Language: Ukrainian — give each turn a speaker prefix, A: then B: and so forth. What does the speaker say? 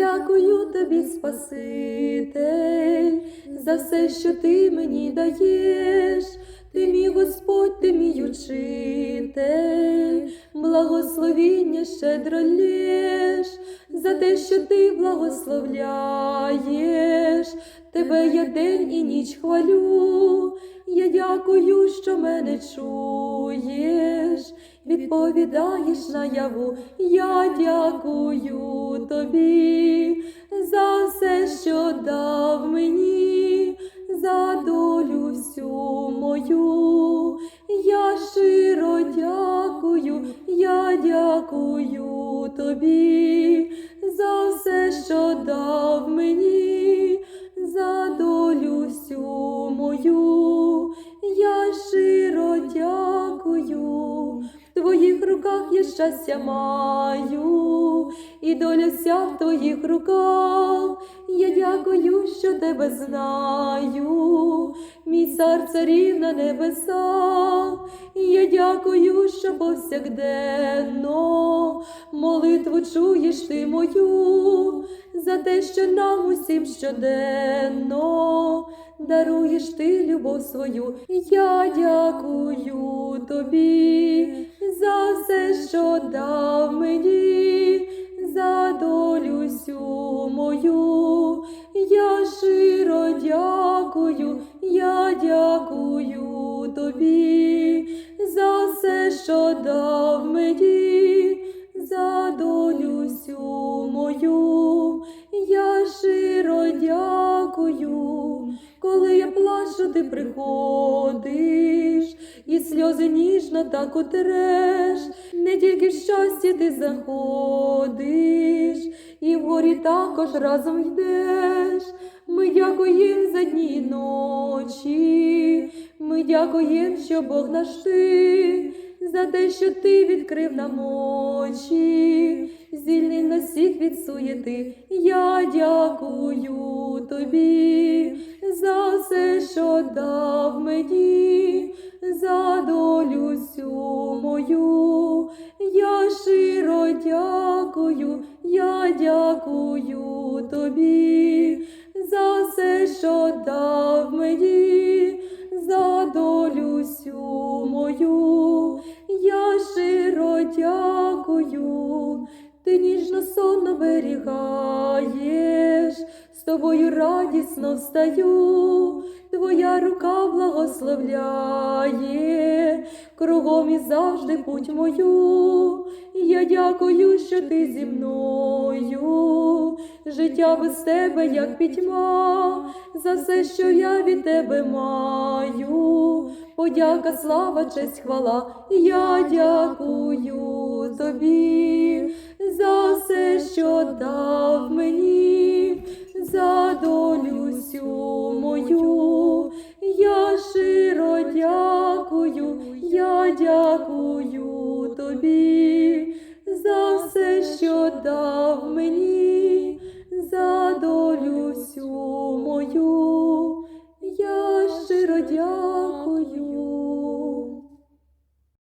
A: дякую тобі, Спаситель, за все, що ти мені даєш. Ти мій Господь, ти мій учитель, благословіння щедро лєш, за те, що ти благословляєш, тебе я день і ніч хвалю. Я дякую, що мене чуєш, відповідаєш наяву, я дякую тобі за все, що дав мені, за долю всю мою. Я щиро дякую, я дякую тобі за все, що дав мені, твоїх руках я щастя маю, і доля вся в твоїх руках. Я дякую, що тебе знаю, мій цар царів на небесах. Я дякую, що повсякденно молитву чуєш ти мою, за те, що нам усім щоденно даруєш ти любов свою. Я дякую тобі що дав мені, за долю всю мою. Я щиро дякую, я дякую тобі за все, що дав мені, за долю всю мою. Я щиро дякую, коли я плачу, ти приходиш, і сльози ніжно так утреш, не тільки в щасті ти заходиш, і в горі також разом йдеш. Ми дякуємо за дні й ночі, ми дякуємо, що Бог наш ти, за те, що ти відкрив нам очі, звільнив нас всіх від суєти. Я дякую тобі за все, що дав мені, за долю всю мою. Я щиро дякую, я дякую тобі за все, що дав мені, за долю всю мою. Я щиро дякую, ти ніжно сонно берігаєш, з тобою радісно встаю, твоя рука благословляє, кругом і завжди путь мою. Я дякую, що ти зі мною, життя без тебе, як пітьма, за все, що я від тебе маю. Подяка, слава, честь, хвала, я дякую тобі за все, що дав